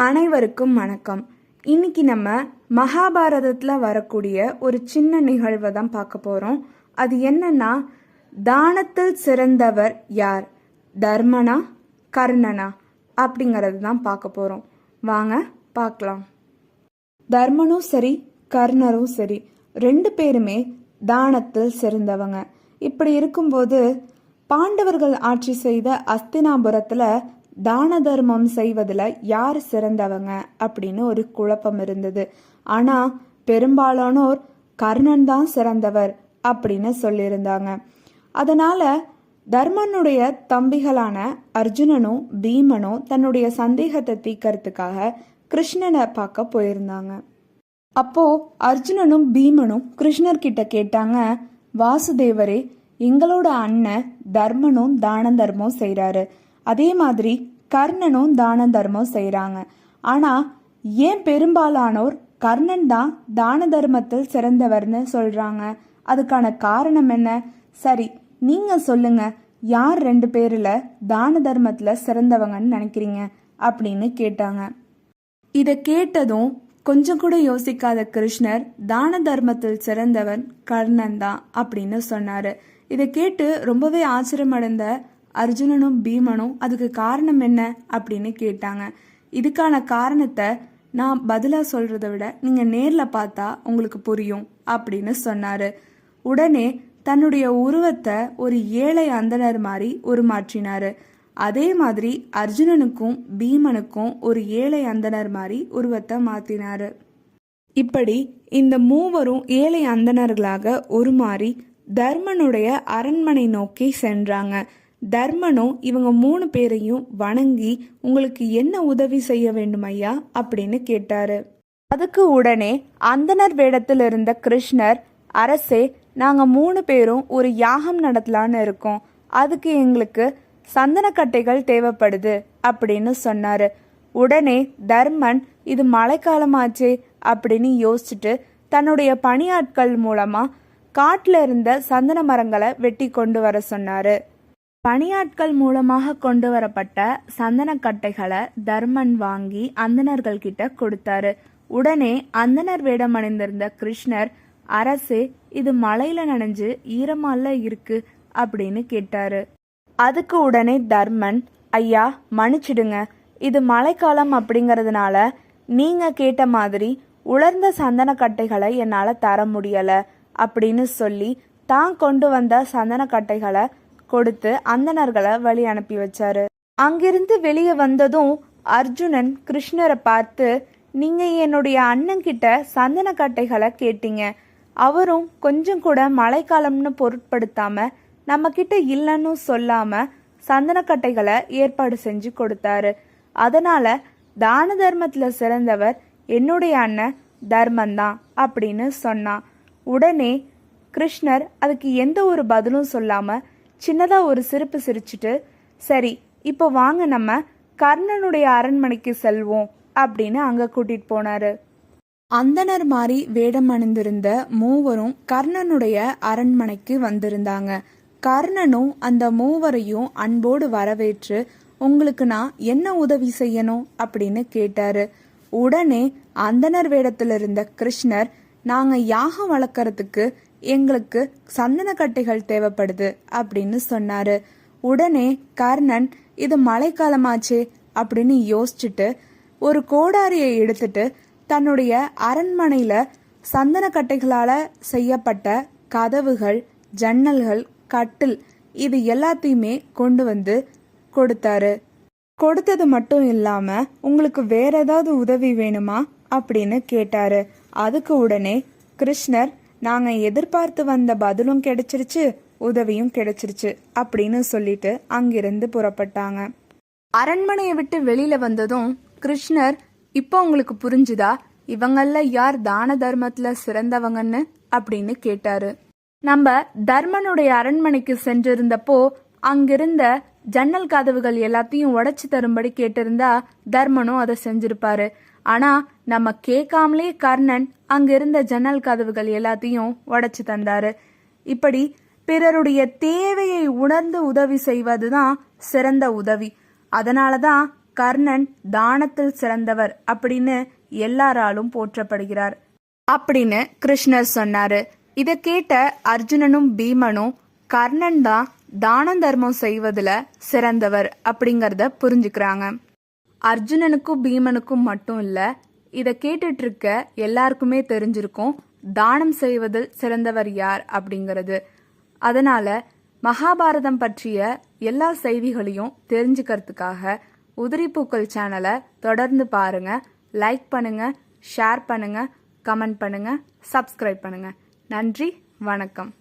அனைவருக்கும் வணக்கம். இன்னைக்கு நம்ம மகாபாரதத்தில் வரக்கூடிய ஒரு சின்ன நிகழ்வை தான் பார்க்க போகிறோம் அது என்னன்னா தானத்தில் சிறந்தவர் யார்? தர்மனா கர்ணனா? அப்படிங்கிறது தான் பார்க்க போகிறோம் வாங்க பார்க்கலாம். தர்மனும் சரி கர்ணரும் சரி ரெண்டு பேருமே தானத்தில் சிறந்தவங்க. இப்படி இருக்கும்போது பாண்டவர்கள் ஆட்சி செய்த அஸ்தினாபுரத்தில் தான தர்மம் செய்வதில் யார் சிறந்தவங்க அப்படின்னு ஒரு குழப்பம் இருந்தது. ஆனால் பெரும்பாலானோர் கர்ணன் தான் சிறந்தவர் அப்படின்னு சொல்லியிருந்தாங்க. அதனால தர்மனுடைய தம்பிகளான அர்ஜுனனும் பீமனும் தன்னுடைய சந்தேகத்தை தீக்கிறதுக்காக கிருஷ்ணனை பார்க்க போயிருந்தாங்க. அப்போ அர்ஜுனனும் பீமனும் கிருஷ்ணர்கிட்ட கேட்டாங்க வாசுதேவரே எங்களோட அண்ணன் தர்மனும் தான தர்மம் செய்கிறாரு அதே மாதிரி கர்ணனும் தான தர்மம் செய்கிறாங்க ஆனால் ஏன் பெரும்பாலானோர் கர்ணன் தான் தான தர்மத்தில் சிறந்தவர்னு சொல்கிறாங்க அதுக்கான காரணம் என்ன? சரி நீங்கள் சொல்லுங்க யார் ரெண்டு பேரில் தான தர்மத்தில் சிறந்தவங்கன்னு நினைக்கிறீங்க? அப்படின்னு கேட்டாங்க. இதை கேட்டதும் கொஞ்சம் கூட யோசிக்காத கிருஷ்ணர் தான தர்மத்தில் சிறந்தவன் கர்ணன் தான் அப்படின்னு சொன்னாரு. இதை கேட்டு ரொம்பவே ஆச்சரியமடைந்த அர்ஜுனனும் பீமனும் அதுக்கு காரணம் என்ன அப்படின்னு கேட்டாங்க. இதுக்கான காரணத்தை நான் பதிலாக சொல்கிறத விட நீங்கள் நேரில் பார்த்தா உங்களுக்கு புரியும் அப்படின்னு சொன்னாரு. உடனே தன்னுடைய உருவத்தை ஒரு ஏழை அந்தணர் மாதிரி உருமாற்றினாரு. அதே மாதிரி அர்ஜுனனுக்கும் பீமனுக்கும் ஒரு ஏழை அந்தணர் மாதிரி உருவத்தை மாத்தினாரு. இப்படி இந்த மூவரும் ஏழை அந்தணர்களாக உருமாறி தர்மனுடைய அரண்மனை நோக்கி சென்றாங்க. தர்மனும் இவங்க மூணு பேரையும் வணங்கி உங்களுக்கு என்ன உதவி செய்ய வேண்டும் ஐயா? அப்படின்னு கேட்டாரு. அதுக்கு உடனே அந்தனர் வேடத்தில் இருந்த கிருஷ்ணர் அரசே நாங்க மூணு பேரும் ஒரு யாகம் நடத்தலான்னு இருக்கோம். அதுக்கு எங்களுக்கு சந்தனக்கட்டைகள் தேவைப்படுது அப்படின்னு சொன்னாரு. உடனே தர்மன் இது மழைக்காலமாச்சே அப்படின்னு யோசிச்சுட்டு தன்னுடைய பணியாட்கள் மூலமா காட்டுல இருந்த சந்தன மரங்களை வெட்டி கொண்டு வர சொன்னாரு. பணியாட்கள் மூலமாக கொண்டு வரப்பட்ட சந்தனக்கட்டைகளை தர்மன் வாங்கி அந்தணர்கள் கிட்ட கொடுத்தாரு. உடனே அந்தனர் வேடம் அணிந்திருந்த கிருஷ்ணர் அரசே இது மழையில நனைஞ்சு ஈரமால இருக்கு அப்படின்னு கேட்டாரு. அதுக்கு உடனே தர்மன் ஐயா மன்னிச்சிடுங்க. இது மழைக்காலம் அப்படிங்கறதுனால நீங்க கேட்ட மாதிரி உலர்ந்த சந்தனக்கட்டைகளை என்னால தர முடியல அப்படின்னு சொல்லி தான் கொண்டு வந்த சந்தனக்கட்டைகளை கொடுத்து அந்தணர்களை வழி அனுப்பி வச்சாரு. அங்கிருந்து வெளியே வந்ததும் அர்ஜுனன் கிருஷ்ணரை பார்த்து நீங்க என்னுடைய அண்ணன் சந்தன சந்தனக்கட்டைகளை கேட்டீங்க. அவரும் கொஞ்சம் கூட மழைக்காலம்னு பொருட்படுத்தாம நம்ம கிட்ட இல்லைன்னு சொல்லாம சந்தனக்கட்டைகளை ஏற்பாடு செஞ்சு கொடுத்தாரு. அதனால தான தர்மத்துல சிறந்தவர் என்னுடைய அண்ணன் தர்மந்தான் அப்படின்னு சொன்னான். உடனே கிருஷ்ணர் அதுக்கு எந்த ஒரு பதிலும் சொல்லாம சின்னதாக ஒரு சிரிப்பு சிரிச்சுட்டு சரி இப்போ வாங்க நம்ம கர்ணனுடைய அரண்மனைக்கு செல்வோம் அப்படின்னு அங்க கூட்டிட்டு போனாரு. அந்தனர் மாதிரி வேடம் அணிந்திருந்த மூவரும் கர்ணனுடைய அரண்மனைக்கு வந்திருந்தாங்க. கர்ணனும் அந்த மூவரையும் அன்போடு வரவேற்று உங்களுக்கு நான் என்ன உதவி செய்யணும்? அப்படின்னு கேட்டாரு. உடனே அந்தனர் வேடத்தில் இருந்த கிருஷ்ணர் நாங்க யாகம் வளர்க்கறதுக்கு எங்களுக்கு சந்தனக்கட்டைகள் தேவைப்படுது அப்படின்னு சொன்னாரு. உடனே கர்ணன் இது மழைக்காலமாச்சே அப்படின்னு யோசிச்சுட்டு ஒரு கோடாரியை எடுத்துட்டு தன்னுடைய அரண்மனையில சந்தனக்கட்டைகளால செய்யப்பட்ட கதவுகள் ஜன்னல்கள் கட்டில் இது எல்லாத்தையுமே கொண்டு வந்து கொடுத்தாரு. கொடுத்தது மட்டும் இல்லாம உங்களுக்கு வேற ஏதாவது உதவி வேணுமா? அப்படின்னு கேட்டாரு. அதுக்கு உடனே கிருஷ்ணர் நாங்கள் எதிர்பார்த்து வந்த பதிலும் கிடைச்சிருச்சு உதவியும் கிடைச்சிருச்சு அப்படின்னு சொல்லிட்டு அங்கிருந்து புறப்பட்டாங்க. அரண்மனையை விட்டு வெளியில வந்ததும் கிருஷ்ணர் இப்போ உங்களுக்கு புரிஞ்சுதா? இவங்கள யார் தான தர்மத்துல சிறந்தவங்கன்னு? அப்படின்னு கேட்டாரு. நம்ம தர்மனுடைய அரண்மனைக்கு சென்றிருந்தப்போ அங்கிருந்த ஜன்னல் கதவுகள் எல்லாத்தையும் உடைச்சு தரும்படி கேட்டிருந்தா தர்மனும் அதை செஞ்சிருப்பாரு. ஆனா நம்ம கேட்காமலே கர்ணன் அங்கிருந்த ஜன்னல் கதவுகள் எல்லாத்தையும் உடைச்சு தந்தாரு. இப்படி பிறருடைய தேவையை உணர்ந்து உதவி செய்வதுதான் சிறந்த உதவி. அதனாலதான் கர்ணன் தானத்தில் சிறந்தவர் அப்படின்னு எல்லாராலும் போற்றப்படுகிறார். அப்படின்னு கிருஷ்ணர் சொன்னாரு. இதை கேட்ட அர்ஜுனனும் பீமனும் கர்ணன் தான் தான தர்மம் செய்வதில் சிறந்தவர் அப்படிங்கறத புரிஞ்சுக்கிறாங்க. அர்ஜுனனுக்கும் பீமனுக்கும் மட்டும் இல்ல இதை கேட்டுட்டு இருக்க எல்லாருக்குமே தெரிஞ்சிருக்கும் தானம் செய்வதில் சிறந்தவர் யார் அப்படிங்கிறது. அதனால மகாபாரதம் பற்றிய எல்லா செய்திகளையும் தெரிஞ்சுக்கிறதுக்காக உதிரிப்பூக்கள் சேனலை தொடர்ந்து பாருங்க. லைக் பண்ணுங்க ஷேர் பண்ணுங்க கமெண்ட் பண்ணுங்க சப்ஸ்கிரைப் பண்ணுங்க. நன்றி வணக்கம்.